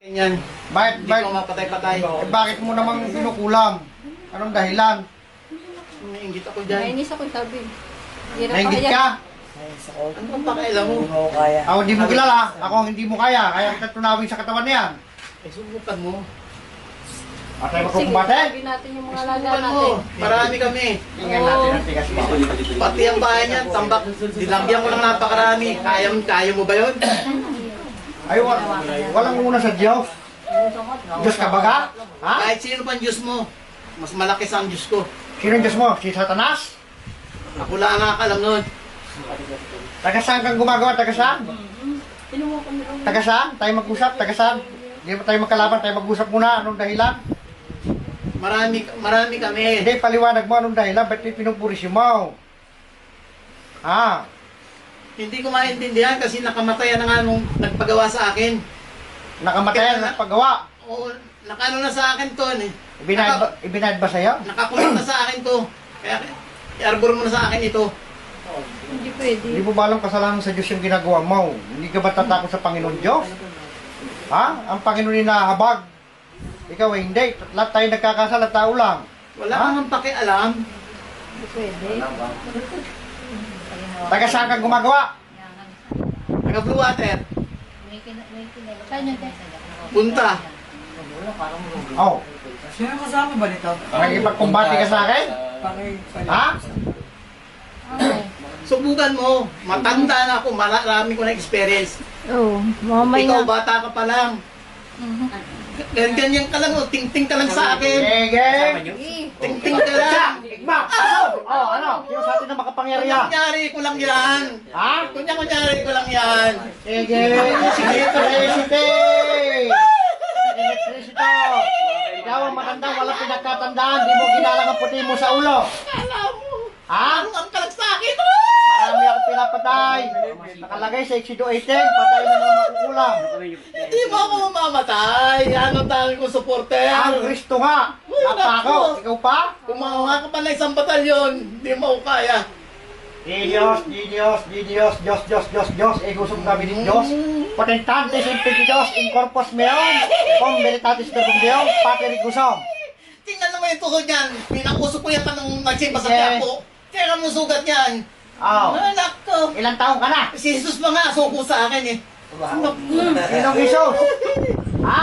Ganyan. Bakit, Hindi bakit, ko mapatay-patay. eh, bakit mo namang kinukulam? Anong dahilan? Nainggit ako dyan. Nainis ako sabi. Hirap Nainggit kaya. ka? Ano bang pakailan mo? Ako hindi mo kilala. Ako ang hindi mo kaya. Kaya kita tunawin sa katawan niyan. Eh, subukan mo. At tayo Sige, magkukumbate. sabi natin yung mga alaga Subukan mo. natin. Marami kami. Tingnan natin ang tigas mo. Pati ang bahay niyan, tambak. Dilagyan ko ng napakarami. Kaya, kaya mo ba yun? Ay, wa- walang una sa Diyos. Diyos ka baga? Ha? Kahit sino pang Diyos mo, mas malaki sa ang Diyos ko. Sino ang Diyos mo? Si Satanas? Ako lang ang nakakalam nun. Taga saan kang gumagawa? Taga saan? Taga saan? Tayo mag-usap? Taga saan? Hindi mo tayo magkalaban. Tayo mag-usap muna. Anong dahilan? Marami, marami kami. Hindi, paliwanag mo anong dahilan. Ba't pinupurisyo mo? Ha? Hindi ko maintindihan kasi nakamatay na nga nung nagpagawa sa akin. Nakamatayan ng paggawa. Oo, nakano na sa akin to. Eh. Ibinayad ba, Naka, ibinayad ba sa'yo? nakakulong na sa akin to. Kaya, i-arbor mo na sa akin ito. Hindi pwede. Hindi mo ba alam kasalanan sa Diyos yung ginagawa mo? Hindi ka ba tatakot sa Panginoon Diyos? Ha? Ang Panginoon inahabag. Ikaw ay hindi. Lahat tayo nagkakasala, tao lang. Wala Ha? kang pakialam. Hindi pwede. Taga saan kang gumagawa? Taga Blue Water. Punta. Oh, Sino kasama ba nito? nakikipagkumbati ka sa akin? Ha? Subukan mo. Matanda na ako. Marami ko na experience. Oo. Mamay Ikaw, bata ka pa lang. Ganyan, ganyan ka lang. Oh. Ting-ting ka lang sa akin. Ting-ting ka lang. Igma! Ano? Oh, ano? Sino sa atin na makapangyarihan? Kunyari ko lang yan. Ha? Kunya-kunyari ko lang yan. Sige. Sige, Felicity! Electricity! Ikaw ang matanda, walang pinagkatandaan. Di mo ginalang ang puti mo sa ulo. Kala mo. Ha? Ano ang kalag sa akin? Marami ako pinapatay. Nakalagay sa Exido 18, patay na mga makukulang. Hindi mo ako mamamatay. Yan ang dami kong supporter. Ang Kristo nga. Napako. Ikaw pa? Kumawa ka pa ng isang batalyon. Hindi mo ako kaya. Di Diyos, di Diyos, di Diyos, Diyos, Diyos, Diyos, Diyos, egusog kami ni Diyos. Potentantes in Diyos, in corpus meon, cum veritatis verbum Deum, pater igusum. Tingnan naman yung tuhod niyan. Pinakusok ko yan pa nung nagsimba sa Sige. tiyapo. Kaya mo sugat yan. Oh, Anak ko. ilang taong ka na? Si Jesus pa nga, suko sa akin eh. Sinong Isos? Ha?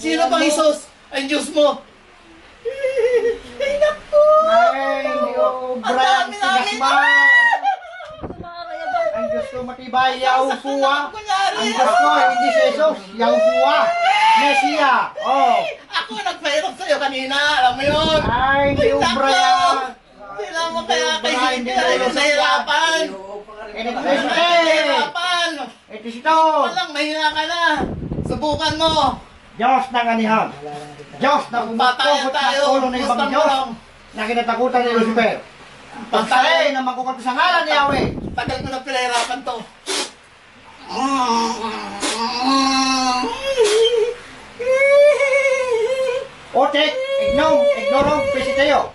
Sino bang Jesus? Ang Diyos mo. Ay, naku. Ay, Diyo, Ang Brian, dami namin. Ang Diyos ko matibay, Yahushua. Ang Diyos ko, hindi si Jesus, Yahushua. Mesia. Oh. Ako nagpahirap sa'yo kanina. Alam mo yun. Ay, Diyo, naku. Brian. Sila mo kaya kay hindi hindi tayo mo nahihirapan. Electricity. Nahihirapan. Ito sito. Walang mahina ka na. Subukan mo. Diyos ng anihan. Diyos na ng tayo. ulo ng ibang Diyos na kinatakutan ni Lucifer. Pagsalay na magkukat sa ngalan ni Yahweh. Tagal ko na pinahirapan to. Otek, ignom, ignorom, pesiteo.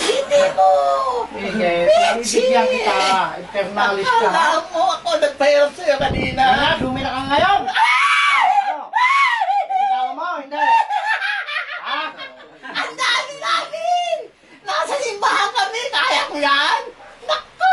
Hindi mo! Sige, bibigyan kita. Internalis ka. Alam mo ako nagpahirap sa'yo kanina. Wala, dumi na ka ngayon. Ano? Bibitawan mo, hindi. Ha? Ang dami namin! Nasa simbahan kami! Kaya ko yan! Naku!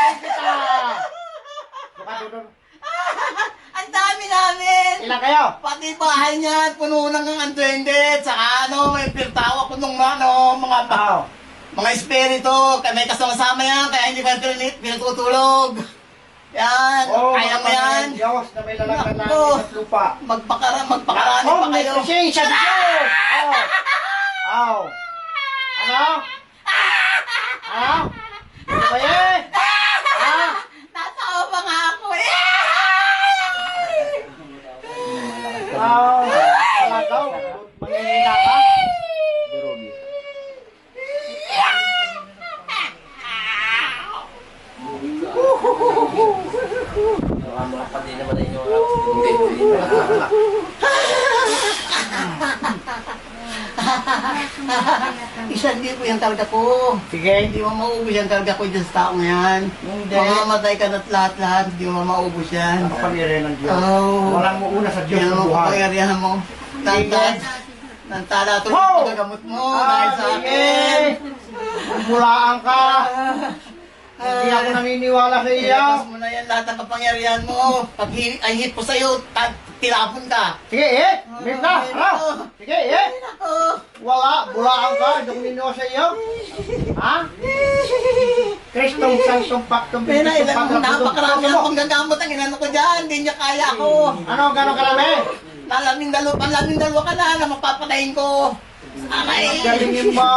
Ilan kayo? Pati bahay niya, puno ng duwende, saka ano, may pirtawa ko nung ano, mga Oo. mga espiritu, kaya may kasama-sama yan, kaya hindi pa pinatutulog. Yan, Oh, kaya mo yan. Diyos na may lalagyan namin at lupa. Magpakara, magpakarani Oh, pa may kayo. presensya ng Diyos! Oo. Oo. Ano? Ano? Ano ba yan? Wow! Malakaw! Manginina ka? Birogi. Baka mga pati naman na inyo. Hindi, hindi. Isang di po yan talaga po. Sige. Hindi mo maubos yan talaga po dyan sa taong yan. Hindi. Mamamatay ka na't lahat-lahat, hindi mo maubos yan. Ang kapangyarihan ng Diyos. Oh. Walang muuna sa Diyos ng buhay. kapangyarihan mo. Tantad. Nantala ito Wow! yung pagagamot mo dahil sa akin. Bulaan ka. Hindi ako naniniwala sa iyo. Ilabas mo na yan lahat ng kapangyarihan mo. Pag hi- ay hit po sa'yo, ta- tilapon ka. Sige, eh. Mim na. Ano? Sige, eh. Oh. Wala. Bulaan ka. Naniniwala sa iyo. Ha? Kristong Sanctum Pactum Pero Benedictum ilan, Patrum napakarami Tudum. akong gagamot ang inano ko dyan. Hindi niya kaya ako. Ano, gano'ng karami? Malaming dalawa, malaming dalawa ka na na mapapatayin ko. Amay. Galingin mo.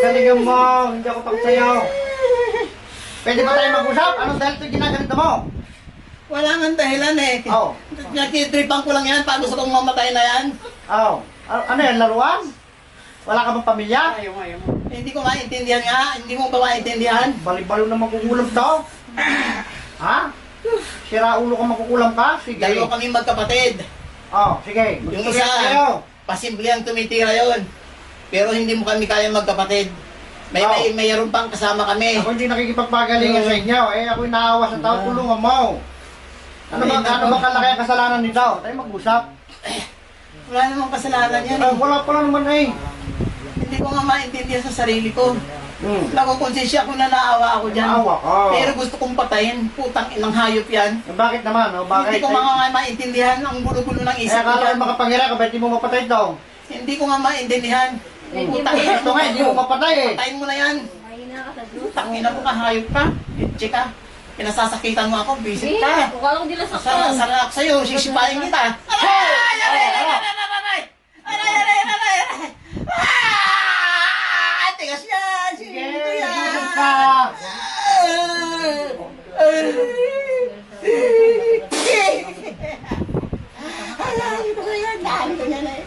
Galingin mo. Hindi ako sa'yo. Pwede ba tayo mag-usap? Anong dahil ito ginaganito mo? Wala nga dahilan eh. Oo. Nakitripan ko lang yan. Paano gusto kong mamatay na yan? Oh. Ano ano yan, laruan? Wala ka bang pamilya? Eh, Hindi ko maintindihan nga. Hindi mo ba maintindihan? Bali-balo na makukulam to. ha? Sira ulo ka makukulam ka? Sige. Dalawa kami magkapatid. Oh, sige. Yung isa, tayo. pasimple ang tumitira yon. Pero hindi mo kami kaya magkapatid. May, Oh. may mayroon pang kasama kami. Ako hindi nakikipagpagalingan sa inyo. Eh, ako'y naawa sa tao. Tulungan mo. Ano ba, ano ba kalaki ang kasalanan nito? Tayo mag-usap. Wala namang kasalanan yan. Ah, eh. wala pa lang naman eh. Hindi ko nga maintindihan sa sarili ko. Hmm. Nakukonsensya ko na naawa ako dyan. Naawa ka. Pero gusto kong patayin. Putang inang hayop yan. Eh, bakit naman? Oh, bakit? Hindi ko mga nga maintindihan ang gulo-gulo ng Eh, isip ko akala ko dyan. makapangyarihan ka, ba't di mo mapatay ito? Hindi ko nga maintindihan. Putang ina Ito nga, hindi mo mapatay eh. Patayin mo na yan. Putang ina mo ka, hayop ka. Itche ka. Pinasasakitan mo ako, visit Eh, ka. akala ko di lang Sa saktan. sarap sa'yo, sisipain kita. Aray! Aray! Aray! Aray! Aray! Aray! Aray! Aray! Aray! Ah! Tigas yan! Sige, busog ka. Aray ko na yan! Dami ko yan eh!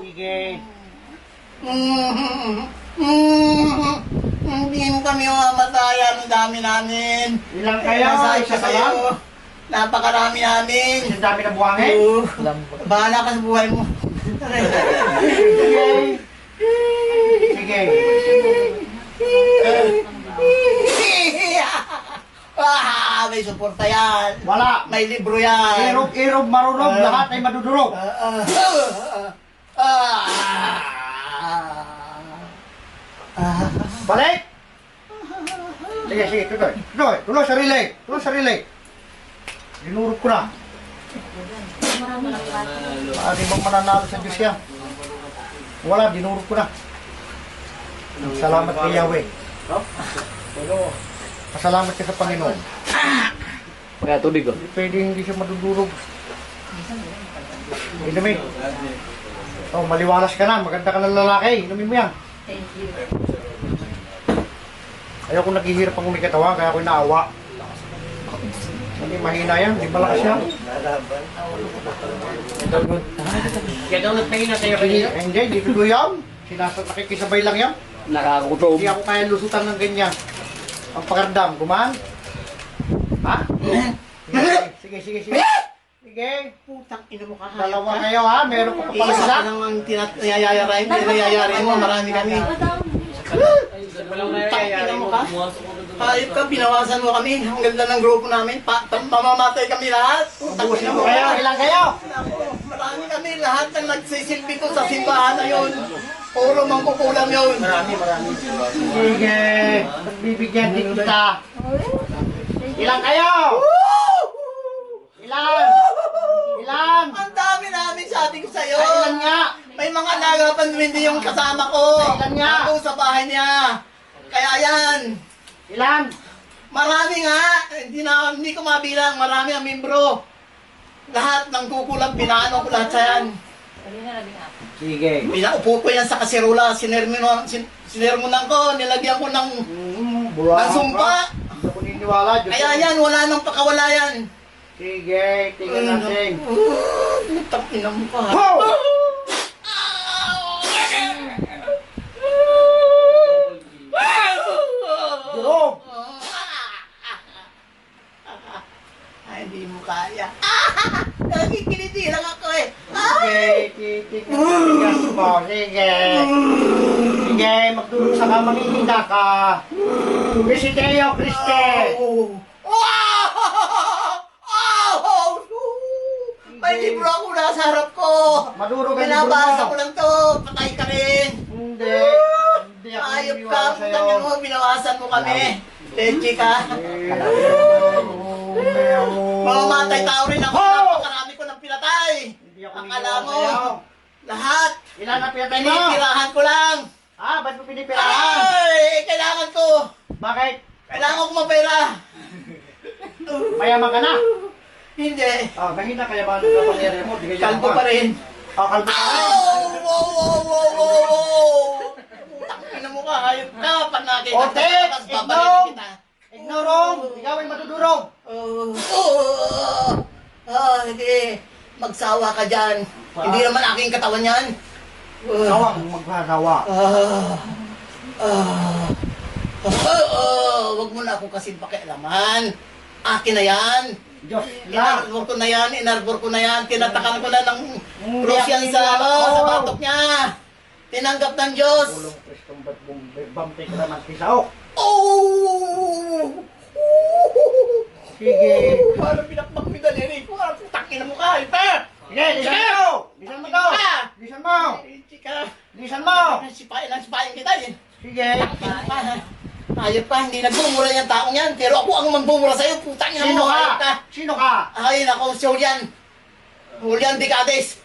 Sige. Mm, mm, Hindi mo kami mamatayan. Ang dami namin. Ilang kayo? Nasabi Isa ka lang? Napakarami namin. Ang dami na buhangin? Oo. Bahala ka sa buhay mo. Sige. Sige. ah, may suporta yan. Wala. May libro yan. Irog, irog, marunong, Ah. lahat ay madudurog. Ah, ah, ah, ah. Balik! Sige, sige, tuloy. Tuloy, tuloy sarili. Tuloy sarili. Dinurog ko na. Maaari bang mananalo sa Diyos yan? Wala, dinurog ko na. Salamat kay Yahweh. Pasalamat ka sa Panginoon. Kaya tubig oh. Hindi pwede hindi siya madudurog. Inumin. Oh, maliwalas ka na. Maganda ka ng lalaki. Inumin mo yan. Thank you. Ayaw ko naghihirap ang umikatawan, kaya ako naawa. Hindi mahina yan, hindi malakas yan. Kaya daw nagpahina sa'yo Hindi, hindi, hindi ko yan. Sinasa, nakikisabay lang yan. Nakakutob. Hindi ako kaya lusutan ng ganyan. Ang pagardam, gumaan. Ha? Sige, sige, sige. Sige. Putang ina mo ka. Dalawa kayo ha, meron pa pala Isa isa. ka lang ang tinayayarain, tinayayarain mo, marami kami. Putang ina mo ka. Hayop ka, binawasan mo kami. Ang ganda ng grupo namin. Pa, mamamatay kami lahat. Putang Busin ina mo kayo, ka. ilan kayo? Marami kami lahat ng nagsisilbi ko sa simbahan na yun. Puro mangkukulam yun. Marami, marami. Sige. Pagbibigyan din kita. Ilan kayo? Ilan? Ilan? Ang dami namin sabi ko sa'yo. Ay, ilan nga? May mga nagapan hindi yung kasama ko. Ilan nga? Ako sa bahay niya. Kaya yan. Ilan? Marami nga. Hindi, na, hindi ko mabilang. Marami ang membro. Lahat ng kukulang, pinaano ko lahat sa yan. Sige. Pinaupo ko yan sa kaserula. Sinermonan, sin, sinermonan ko. Nilagyan ko ng, Mm, ng sumpa. Hindi ako niniwala. Diyos Kaya ko. yan, wala nang pakawala yan. Sige, tingnan natin. Putang ina mo ka. Ho! Durog! Ay, hindi mo kaya. Nagkikiliti lang ako eh. Sige, titigas mo. Sige. Sige, magdurusa ka, manginida ka. Visiteo Christe. Oh! May libro ako nasa harap ko. Madurog ang libro Binabasa mo. ko lang to. Patay ka rin. Hindi. Hindi ako Ayop ka. Putangin mo, binawasan mo kami. Leche ka. Mamamatay tao rin ako. Napakarami ko ng pinatay. Akala mo, lahat. Ilan na pinatay mo? Pinitirahan ko lang. Ah, ba't mo pinipirahan? Ay, kailangan ko. Bakit? Kailangan ko mapera. Mayaman ka na. Hindi. Ah, mahina kaya ba ang kapangyarihan mo? Kalbo pa rin. Ah, kalbo pa rin. Oh! Wow, wow, wow, wow, wow. Tangina mo ka, hayop ka. Pag nakita O, ka, Tek, tapos babalikin kita. Ignorong! Ikaw ay madudurog! Oh, oh, oh, hindi. Magsawa ka dyan. Hindi naman aking katawan yan. Oh, Sawang magsasawa. Ah, ah, ah, ah, wag mo na ako kasi pakialaman. Akin na yan. Diyos lang! Inarbor ko na yan, inarbor ko na yan. Tinatakan ko na ng Hindi yan ako sa, ano, sa batok niya. Tinanggap ng Diyos. Pulong Kristong ba't bumbay ka naman kisaok? Oh! Sige. Parang pinakbak mo yung daliri ko. Parang putakin na mukha. Ito! Sige, lisan mo! Lisan mo to! Lisan mo! Lisan mo! Sipayan lang, sipayan kita eh. Sige. Ayop pa, hindi nagbumura yung taong yan. Pero ako ang magbumura sa'yo. Putang ina Sino mo, ayop ka? Sino ka? Ay, nako, si Julian. Julian Bicades.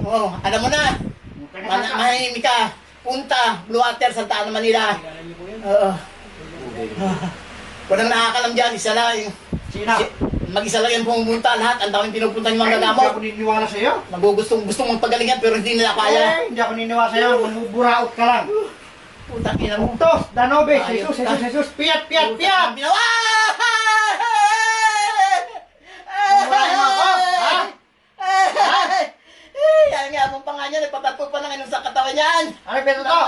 Oh, alam mo na. Man mahimik ka. Punta, Blue Water, Santa Ana, Manila. Oo. Ah. Walang nakakalam dyan, isa lang. Sino? Si- Mag-isa lang yung pumunta, lahat. Ang daming pinupunta yung mga Ay, Hindi ako niniwala sa'yo. Nagugustong gusto mong pagalingan pero hindi nila kaya. Ay, hindi ako niniwala sa'yo. Mamuburaot ka lang. Putang ina mo. Ayos Jesus, ka. Jesus, Jesus, piat, piat, piat! Binawa! Bumurahin mo ako, ha? Abang pa nga niya, nagpatato pa ng inong sa katawan niyan. Ano pito to?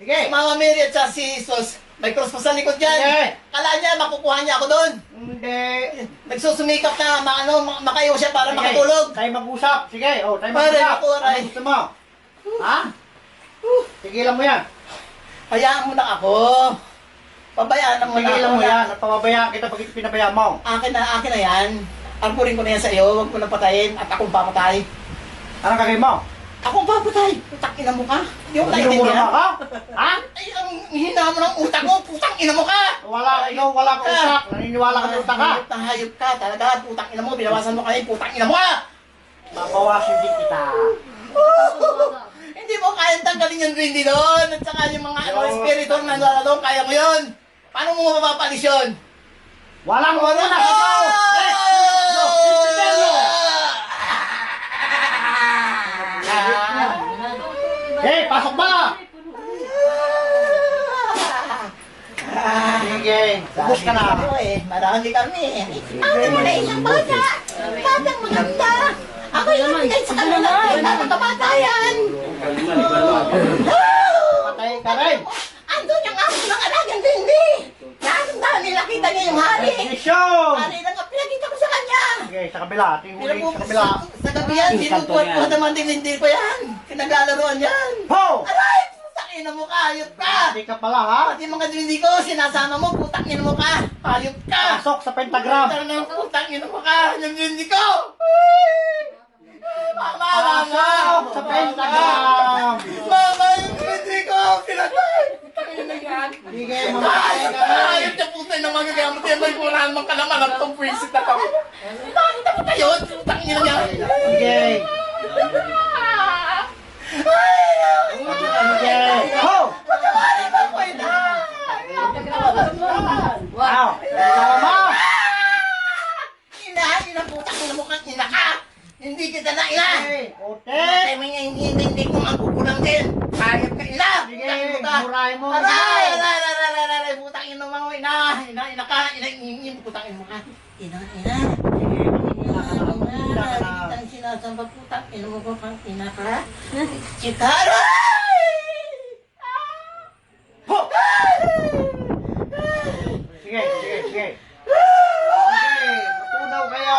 Sige. Si Mama Mary at si Jesus, may cross pa sa likod niyan. Sige. Kala niya, makukuha niya ako doon. Hindi. Nagsusumikap na, ma ano, ma- makayo siya para Sige, makatulog. Tayo mag-usap. Sige, oh, tayo Pare, mag-usap. ako, aray. Ano gusto mo? Ha? Tigilan mo yan. Hayaan mo na ako. Pabayaan mo na Tigilan ako mo na- yan. At pababayaan kita pag pinabayaan mo. Akin na, akin na yan. Arpurin ko na yan sa iyo, huwag mo na patayin at akong papatay. Anong gagawin mo? Akong papatay! Putang ina mo ka! Hindi mo Minumura mo naiintindihan? ka? Ha? Ay, ang hina mo ng utak mo! Putang ina mo ka! Wala, ikaw wala kang utak. Naniniwala ka sa utak ka. Hayop na hayop ka talaga! Putang ina mo! Binawasan mo kami! Putang ina mo ka! Babawasin din kita. Hindi mo kayang tanggalin yung rin doon! At saka yung mga ano, espiritu na doon, kaya mo yun! Paano mo mapapalis yun? Walang wala na ito. Eh, no, impyerno. Eh, pasok ba? Sige, ubus ka na. Eh, marami kami. Ako na isang bata. Batang maganda. Ako yung bigay sa kanila. Batang kamatayan. Patay ka rin. Andun yung aso ng alagang dindi. Nasaan nila kita niya yung hari. Hari lang ang pinakita ko sa kanya. Sige, sa kabila. Pinag- sa kabila. Sa gabi yan, sinubuhat ko naman din ko yan. Pinaglalaroan yan. Ho! Aray! Putang ina mo ka, hayop ka! Hindi ka pala, ha? Pati mga dindi ko, sinasama mo, putang ina mo ka! Hayop ka! Pasok sa pentagram. Putang ina mo, putang ina mo ka! Yung dindi ko! Ay! Mama, mama! Pasok sa pentagram. Mama, yung dindi ko! Pinatay! Sige, mamatay ka rin. Hayop na puta na magagamit yan. May purahan mang kalaman ang tong pwisit na to. Bakit ako tayo? Putang ina niya! Sige. Sige. Ho! Patawarin mo ko ina! Wow! Ikaw mo! Ina, ina, putang ina mo ka, ina ka! Hindi kita na ina! Hey, Ote! Ay, may hindi, hindi ko magkukulang din! Hayop ka ina! Sige, ina murahin mo. Aray! Aray! Aray! Aray! Aray! Putang ina mo, ina! Ina, ina ka! Ina, ina, ina, putang ina mo ka! Ina, ina! Sige, ka na. Ang sinasamba putang ina mo ko kang ina ka. Chitara! Sige, sige, sige. Sige, matunaw kayo.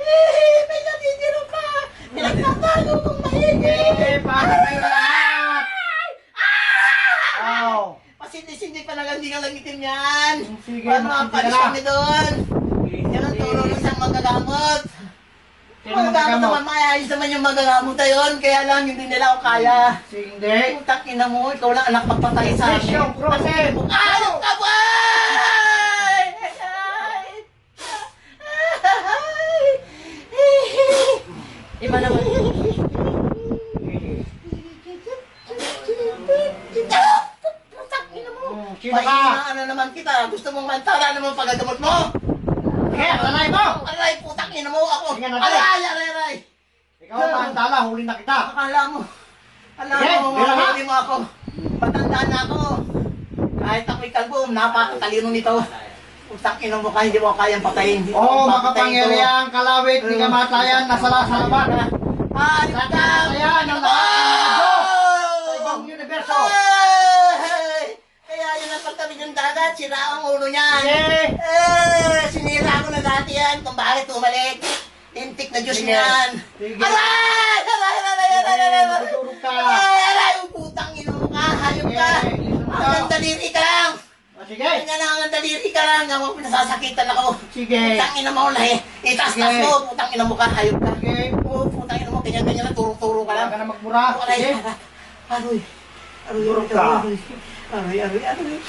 Eh, may natitiro ka! Pinagtatago kong mahigit! Sige, para kayo lahat. Oh. Pasindi-sindi pa lang hindi ka lang itim yan! Sige, magsindi mapalis kami doon? Yan ang turo ng isang magagamot! Sino Magagamot magagamot? naman, maayos naman yung magagamot na yun, kaya lang hindi nila ako kaya. Sige, hindi. Putang ina mo, ikaw lang anak magpatay sa akin. yung process. Ano ka ba? Iba naman. Ina mo. Hmm, Sino ka? Pahinaan na naman kita. Gusto mong mantara naman pagagamot mo? Sige, tanay mo. Aray, putang ina mo ako. Sige, natin. Aray, aray, aray. Ikaw ang paantala, huli na kita. Akala mo. Alam Sige, mo, bilang ha? hindi mo ako. Matanda na ako. Kahit ako'y kalbo, napakatalino nito. Putang ina mo ka, hindi mo kayang patayin. Hindi Oo, oh, papatayin makapangyarihan, kalawit, di kamatayan, nasa salamat. Alit Sa ka! kamatayan ng lahat ng mga Diyos sa ibang universo. Ay! Kaya ang pagtabi ng dagat, sira ang ulo niyan. Sige. Eh, sinira ko na dati yan kung bakit tumalik. Lintik na Diyos Sige. niyan. Sige. Aray! Aray! Aray! Aray! Aray! Aray! Matutulog ka. Aray! Aray! Ang putang ino mo ka! Hayop ka! Sige, isun ka. Hanggang daliri ka lang! O, Sige, Ganyan lang hanggang daliri ka lang! Nga mo pinasasakitan ako! sige. Putang ina mo na eh! Itas-tas Sige. mo! Putang ina mo ka! Hayop ka! Sige. Oo, putang ina mo! Ganyan-ganyan lang! Turo-turo ka lang! Wala ka na magmura. Aray! Sige. Aroy! Aroy! Durog Aroy! ka. Aroy! Aroy! Aroy!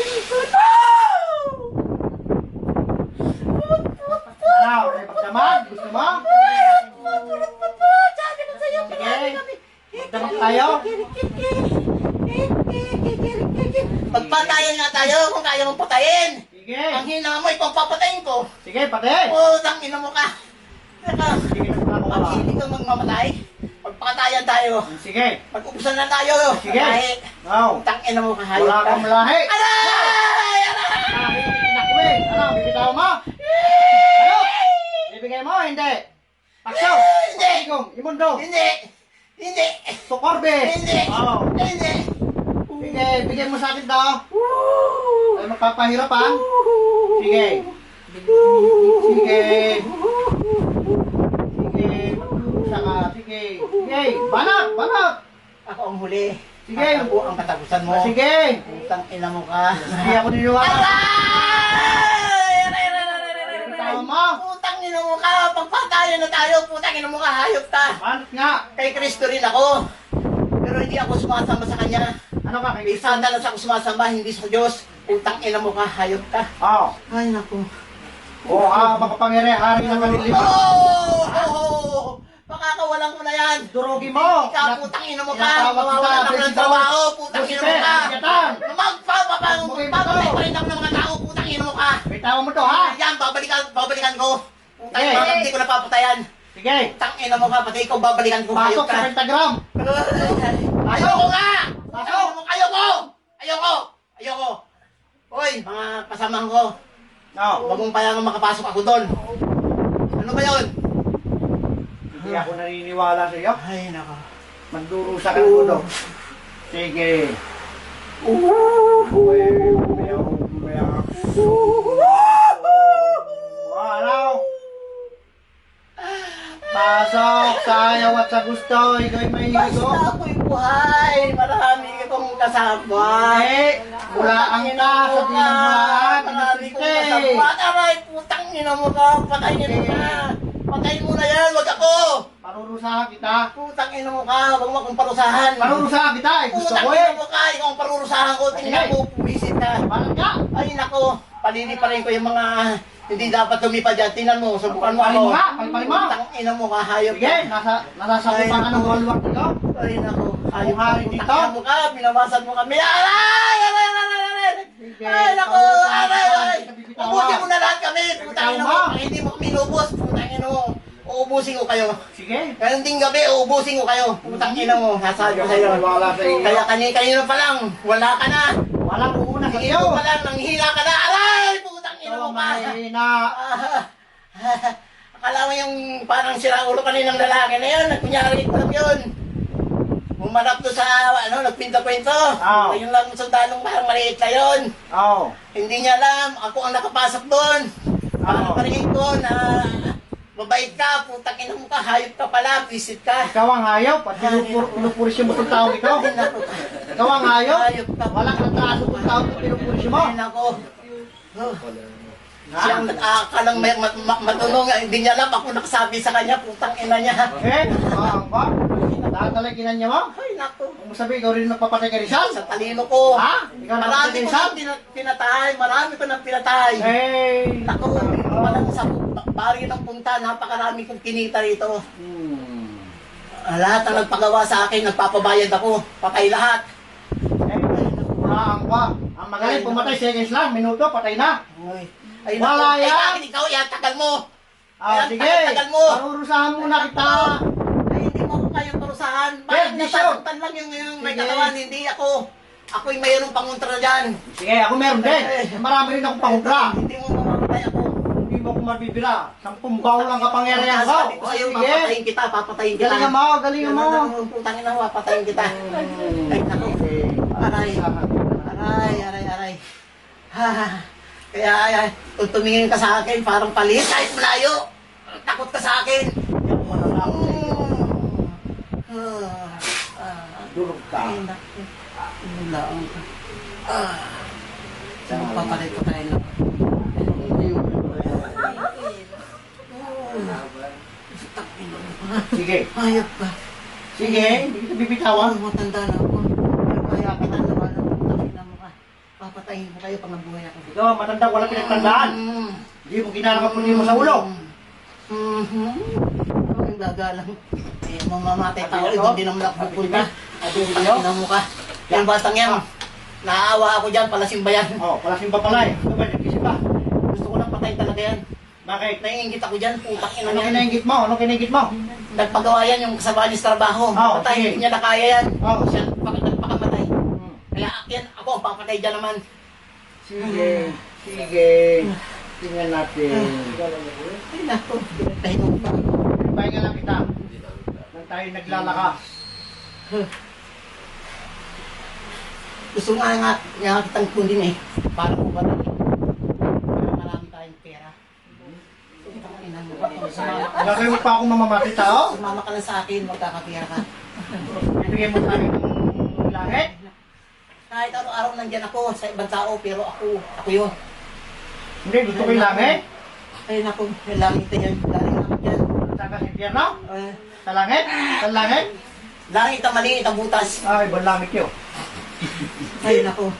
Ano, may pagdamag? Gusto mo? Magdamag tayo? Magpatayin nga tayo kung kaya mong patayin. Sige. Ang hina mo, ikaw papatayin ko. Sige, pati. Putang ina mo ka. Sige, nagpapawala. Pag hindi ka magmamatay, magpakatayan tayo. Sige. Mag-ubusan na tayo. Sige. Lahi. Wow. Putang ina mo ka, hayop Wala ka. kang lahi. Aray! Aray! Kahit pinakuwi. Ano, bibitaw mo? Ano? Bibigay mo, hindi. Paksaw. Hindi. Igong, imundo. Hindi! Hindi! Sukorbe. Hindi! Oo. Hindi! Sige, bigay mo sa akin to. Ay, magpapahirapan. Sige. Sige. Sige, magdurusa ka. Sige. Sige, banat, banat. Ako ang huli. Sige. Ako ang katapusan mo. Sige. Putang ina mo ka. Hindi ako niniwala. Mo. Putang ina mo ka. Pagpatayan na tayo. Putang ina mo ka. Hayop ka. Banat nga. Kay Kristo rin ako. Pero hindi ako sumasamba sa Kanya. Ano ka, kay sandalas ako sumasamba, hindi sa Diyos. Putang ina mo ka. Hayop ka. Oo. Ay, naku. Oo, ah, makapangyari, hari ng kaliliman. Oh! Oh! Pakakawalan ko na yan. Durugi mo. Ikaw, putang ina mo ka. Mawawalan ako ng trabaho. Putang ina mo ka. bigatan. Magpapapang, Bugay mo magpapatay to. pa rin ako ng mga tao. Putang ina mo ka. Bitawan mo to, ha? Yan, babalikan, babalikan ko. Putang ina mo, hindi ko napapatayan. Sige. Putang ina mo ka, pati ikaw babalikan ko. Pasok sa pentagram. Ayoko nga! Pasok. Ayoko ayoko! Ayoko! Hoy, mga kasamahan ko. Oo. Huwag mong payangan makapasok ako doon. Ano ba yun? Hindi ako naniniwala sa iyo. Ay, nako. Magdurusa ka ulo. Sige. Uy, umiyak, umiyak. Wow! Pasok sa ayaw at sa gusto. Ikaw'y may Basta higo. ako'y buhay. Marami akong kasama. Eh, bulaan ka sa dinagbulaan. Marami kong kasama. Aray, putang ina mo ka. Patayin mo na. Patayin mo na yan. Wag ako. Parurusahan kita. Putang ina mo ka. Huwag mo akong parusahan. Parurusahan kita. Eh, gusto Putang ko ina eh. mo ka. Ikaw ang parurusahan ko. Tingnan mo. Pumisit ka. Bakit ka? Ay, nako. Palili pa rin ko yung mga hindi dapat lumipad dyan. Tingnan mo. Subukan mo ako. mo nga, mo. Putang ina mo ka. Hayop Sige, ka. nasa, nasasakupan ka ng walwak nito. Ay, nako. Hayop ka. dito. Putang ina mo ka. Binawasan mo kami. Aray! Aray! Aray! Sige, Ay, parurusahan Aray! Bibitawan. Ubusin mo na lahat kami. Putang ina mo. Hindi mo kami inubos. Putang ina mo. Uubusin ko kayo. Sige. Ngayon ding gabi, uubusin ko kayo. Putang ina mo. Nasabi ko sa'yo. Wala sa iyo. Kaya kanina pa lang. Wala ka na. Walang uuna sa Sige iyo. pa lang. Nanghila ka na. Aray! Putang ina Ikaw mo ka. mahina. alam mo yung parang sira ulo kaninang lalaki na yun, nagkunyari ko lang yun. Umarap to sa, ano, nagpinta-kwento. Oo. Yung lang sundalong parang maliit na yun. Oo. Hindi niya alam, ako ang nakapasok doon. Parang Oo. paringin ko na mabait ka, putang ina mo ka, hayop ka pala, visit ka. Ikaw ang hayop at pinupur- pinupurisyo mo itong taong ito. Ikaw ang hayop. Hayop ka. Walang atraso itong taong ito pinupurisyo mo. Ay, nako. Oh. Siyang akakalang may ma- ma- matulong, hindi niya alam ako nakasabi sa kanya, putang ina niya. Eh, ang ba? Tatalaginan niya mo? Ay, nako. Kung mo sabi, ikaw rin nagpapatay kay Rizal? Sa talino ko. Ha? Ikaw Marami ko Rizal? pina- pinatay, marami ko nang pinatay. Eh. Nako, walang sa bari ng punta, napakarami kong kinita rito. Hmm. Ah, Lahat ang nagpagawa sa akin, nagpapabayad ako. Patay lahat. Eh, wala ang ba? Ang magaling pumatay seconds lang, minuto, patay na. Ay, ay Wala naku. Ay, yan. bakit ikaw yan? Tagal mo. Ah, Ayan, sige. tagal-tagal mo. Parurusahan muna kita. Ay, hindi mo ako kayang parusahan. Eh, Bakit di siya. nasasaktan lang yung, yung may Sige. katawan? Hindi ako. Ako'y mayroong pangontra dyan. Sige, ako meron din. Marami rin akong pangubra. Hindi mo mamamatay ako. Hindi mo ako mabibira. Sampung baul ang kapangyarihan ko. Sabi ko sa'yo, Sige. papatayin kita, papatayin kita. Galingan mo, galingan mo. Putang ina mo, papatayin kita. Ay, naku. Aray. Aray, aray, aray. Ha, kaya, ay, kung tumingin ka sa akin, parang palit, kahit malayo. Takot ka sa akin. Ah, ah, Durog ka. ay, naku. Mulaan ka. Ah. Saan papalit ko tayo lang? Sige. Hayop ka. Sige, hindi kita bibitawan. Ako, matanda na ako. Kaya kita naman ang putangin mo ka. Papatayin mo kayo pag nabuhay ako. Ikaw, matanda, wala pinagtandaan. Mm. Hindi mo ginanap ang mo sa ulo. Mhm. Yung gagalang. Eh, mamamatay tao, ito hindi naman ako pupunta. Putangin mo ka. Yung batang yan, naawa ako dyan, palasimba yan. Oh, pala simba pala eh. Ito ba, nagkisip ba? Gusto ko lang patayin talaga yan. Bakit? Naiingit ako dyan, putang ina Ano yan. kinaingit mo? Ano kinaingit mo? Nagpagawa yan yung kasama niya sa trabaho. Oo, Patay, sige. hindi niya nakaya yan. Oo. Siya, pak- nagpakamatay. Hmm. Kaya yan, ako ang papatay dyan naman. Sige, sige. Tingnan natin. Ay, naku, mo pa. Lang kita. Nang tayo naglalakas. Gusto nga nga, nga kitang kundin eh. Para po ba na Para marami tayong pera. Gagawin mo pa akong mamamatay tao? sumama ka lang sa akin, magkakapira ka. Bibigyan mo tayo ng langit? Kahit araw-araw nandyan ako sa ibang tao, pero ako, ako yun. Hindi, gusto ko yung langit. Ay naku, yung langit na yan, galing ako. Saan ka sa impyerno? Eh, Sa langit? Sa langit? langit ang maliit ang butas. Ay, ibang langit yun. Ay yan ay yung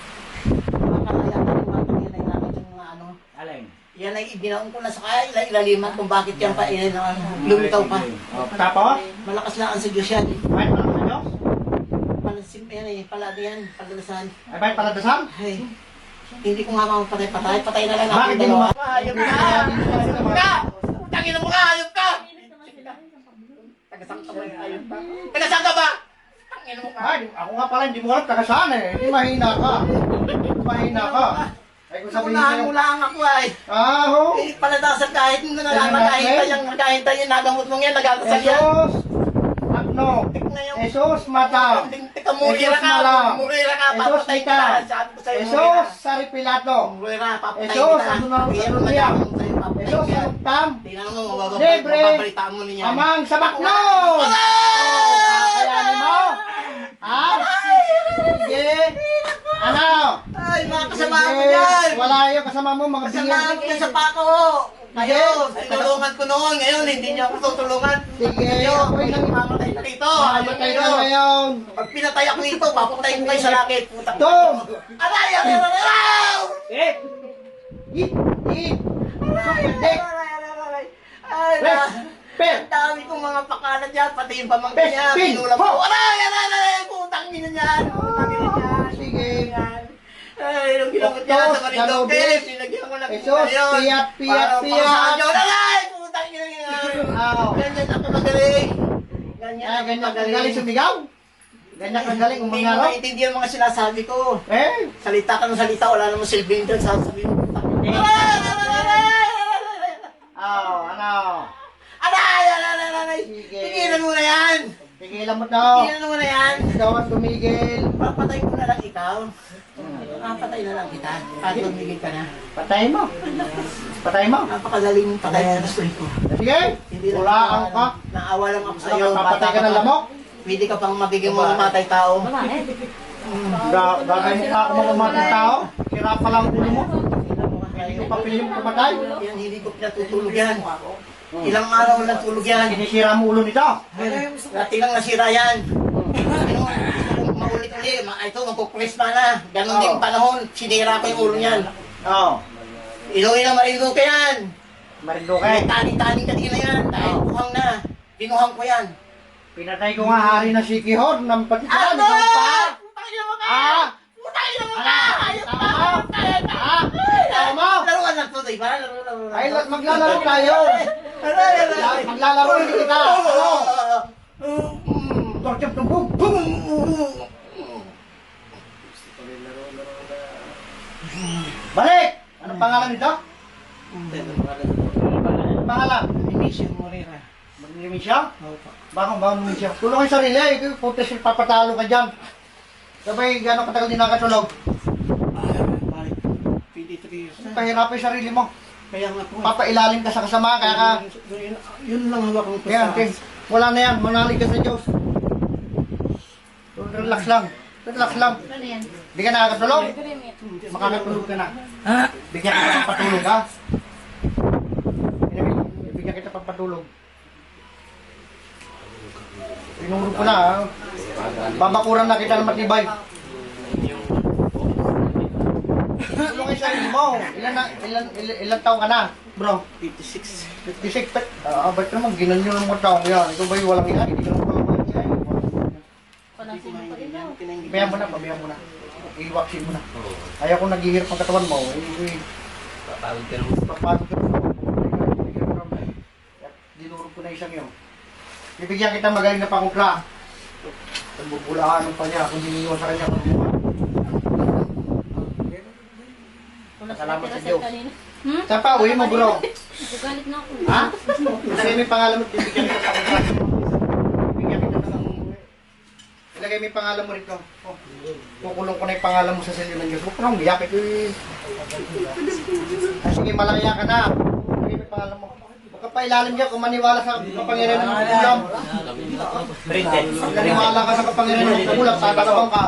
mga ano. Alin? Yan ay ibinaon ko na sa kaya ila ilaliman kung bakit yan pa eh, na- lumitaw pa. Oh, tapos? Malakas lang ang sa Diyos yan. Ay, pala sa Diyos? Palasim yan eh, palado yan, paladasan. Ay, ba't pala dasal? Ay, hindi ko nga mapatay patay, patay na lang Bakit di mo- Hayop ka! Hayop ka! Tangin mo ka, hayop ka! Tagasang ka ba yung hayop ka? Tagasang ka ba? Tangin mo ka! Ay, ako nga pala, hindi mo alam taga saan eh. Hindi mahina ka. Hindi mahina ka. Ay, kung sabihin Unahan sa'yo. mo lang ako ay. Ah, ho. Eh, paladasan kahit nalaman kahit yung kahit yung nagamot mong yan, nagagasal yan. Jesus. Ano? Jesus mata. Tika, murira Jesus ka, murira ka, Jesus papatay kita. Sabi ko sa'yo, Jesus sari Pilato. murira, papatay Jesus, kita. mo niya? nagkamot sa'yo, papatay Jesus kita. aluktam. Tingnan mo, mababalitaan mo niya. Amang sabakno. Kakayanin mo. Ha? Sige. Ano? Ay, mga kasama mo dyan. Wala yung kasama mo, mga Kasama biyang. mo dyan sa pako. Kayo, tinulungan ko noon. Ngayon, hindi niyo ako tutulungan. Sige, Kayo, ako'y nang- mamatay na rito. Mamatay Ayaw na ngayon. Pag pinatay ako ito, papatayin ko kayo sa langit. Putang Ito. Aray, aray, aray, aray! Eh. Eat, eat. Superdek. Ay, Pes, na. pes. Ang dami kong mga pakalat dyan, pati yung pamangkin niya, pin, pinulam ho. ko. Aray, aray, aray, putang ina niyan, putang ina niyan. Sige. Ay, nung ginamot niya sa Galobis. sinagyan ko ng Jesus, piyat, piyat, piyat. Aray, putang ina niyan. Aw. Ganyan ako magaling. Ganyan Ah, ako magaling. galing sumigaw? Ganyan kang galing Hindi mo umangaro? maintindihan mga sinasabi ko. Eh, Salita ka ng salita, wala namang silbing doon. Sasabihin mo, putang ina. Aray, aray, aray, aray, ano? Tigilan mo na yan. Tigilan mo daw. Tigilan mo na yan. Ikaw ang tumigil. Papatay ko na lang ikaw. Papatay na lang kita. At tumigil ka na. Patay mo. Patay mo. Napakagaling patay na story ko. Sige. Wala kang ka. Naawa lang ako sa iyo. Papatay ka ng lamok. Pwede ka pang magiging mamatay tao. Da, dahil mukha ako mamamatay tao. Sira pa lang ulo mo. Hindi ko pa pumatay. Yan, hindi ko pinatutulog yan. Ilang araw lang tulog yan. Sinisira mo ulo nito. Dati lang nasira yan. Maulit-ulit. Ma- Ito, magpupres pa na. Ganon din panahon. Sinira ko yung ulo niyan. Oo. Inuwi na marindo ka yan. Marinduque. Tani-tani ka din na yan. Dahil buhang na. Pinuhang ko yan. Pinatay ko nga hari na si Kihor ng patisan. Ano? Putangin mo ka! Ah! Putangin mo ka! Ayos Tama pa! mo. Ah! Tama. Laruan lang to, di ba? Laro, laro, laro. Ay, maglalaro tayo. Maglalaro hindi kita. Mm. Torchop ng bug. Balik! Anong pangalan nito? Pangalan? Inicio Morera. Magnilimin siya? Bakong ba mo siya? Tulong ang sarili, eh. Ikaw, putis, papatalo ka dyan. Sabay, gano'ng katagal din nakatulog? Balik. 23 years na. Pahirapin yung sarili mo. Kaya nga po. Papailalim ka sa kasama, kaya ka... Yun, yun lang hawak ko Kaya, okay. Wala na yan, manalig ka sa Diyos. Relax lang. Relax lang. Ano yan? Di ka nakakatulog? Makakatulog ka na. Bigyan kita ng patulog, ha? Bigyan kita pang patulog. Tinuro ko na, ha? Babakuran na kita ng matibay. Tulong yung sarili mo. Ilan, na, ilan, ilan, ilan taong ka na, bro? 56. 56 pet. Ah, ba't ka naman ginanyo ng mga taong yan? Ikaw ba yung walang yan? Hindi ka naman walang yan siya. Palasin mo pa rin daw. Pabayaan mo na, pabayaan mo na. I-vaccine mo na. Ayaw ko naghihirap ang katawan mo. Eh, eh, Papagod ka naman. papasok ka naman. Dinurog ko na isang yun. Bibigyan kita magaling na pangupla. Pagbubulaan pa niya kung hinihiwa sa kanya kung buwan. Salamat sa Diyos. Hmm? Saan pa? Uwi mo bro. Galit na ako. Ha? Mo yung pangalan mo. Bibigyan kita sa pangupla. Bibigyan kita ng... Ilagay mo yung pangalan mo rito. Oh. Kukulong ko na yung pangalan mo sa selyo ng Diyos. Huwag ka nang. Ito. Ah, sige, malaya ka na. Ilagay mo yung pangalan mo. Huwag ka pa ilalim dyan kung maniwala sa kapangyarihan ng. Printed. Pag naniwala ka sa kapangyarihan ng ulam, tatalabang ka.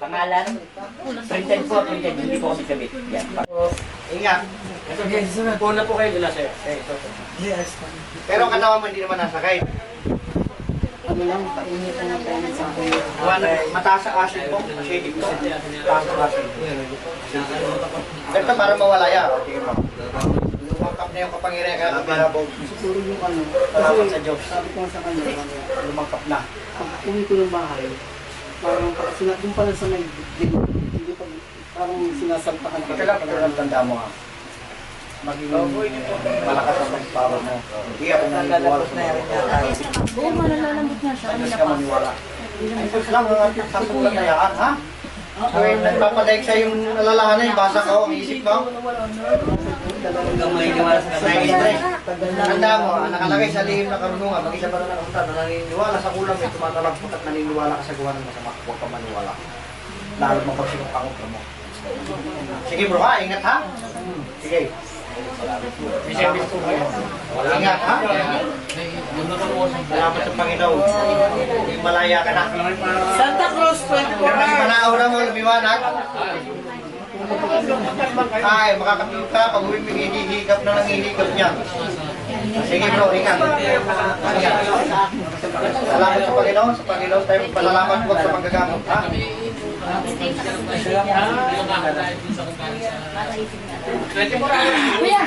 Pangalan? Printed po, printed. Hindi po kami kabit. Yan. Ingat. Puna po kayo dula, sir. Yes. Pero ang katawan mo hindi naman nasakay. Ano lang, painit na ng sampoy. One, mataas ang acid mo. Acidic mo. Mataas ang acid. Ganito para mawala yan. Lumangkap na yung kapangyarihan kaya kabilabog. Siguro yung ano. Salamat sa Diyos. Sabi ko sa kanya, Lumangkap na. pag uwi ko ng bahay, parang sina, lang sa may dito, hindi pa, parang sinasalpakan ka. Kailangan ko lang tanda mo ha. Maging malakas ang pagpapa mo. Hindi ako naniniwala sa mga Oo, malalalambot nga siya. Ayos ka maniwala. Ayos lang ang ating sapulan na yan, ha? So, nagpapadaig sa yung nalalahanan, yung basa ko, ang isip mo. Hanggang maniniwala sa Nai-stress. Tanda mo, ang nakalagay sa lihim na karunungan, mag-isa pa na nakapunta na naniniwala sa kulang may tumatalagpot at naniniwala ka sa gawa ng masama. Huwag ka maniwala. Lalo mo pag sinupangot ka mo. Sige bro ha, ingat ha? Sige. Ingat ha? Salamat sa Panginoon. Maging malaya ka na. Santa Cruz Mas manaaw na mo, lumiwanag. Ay, makakapit ka pag uwi mo hinihigap na nanghihigap niya. Sige bro, ingat. Ingat. Salamat sa Panginoon. Sa Panginoon tayo palalaman po sa paggagamot. Ha? Kuya!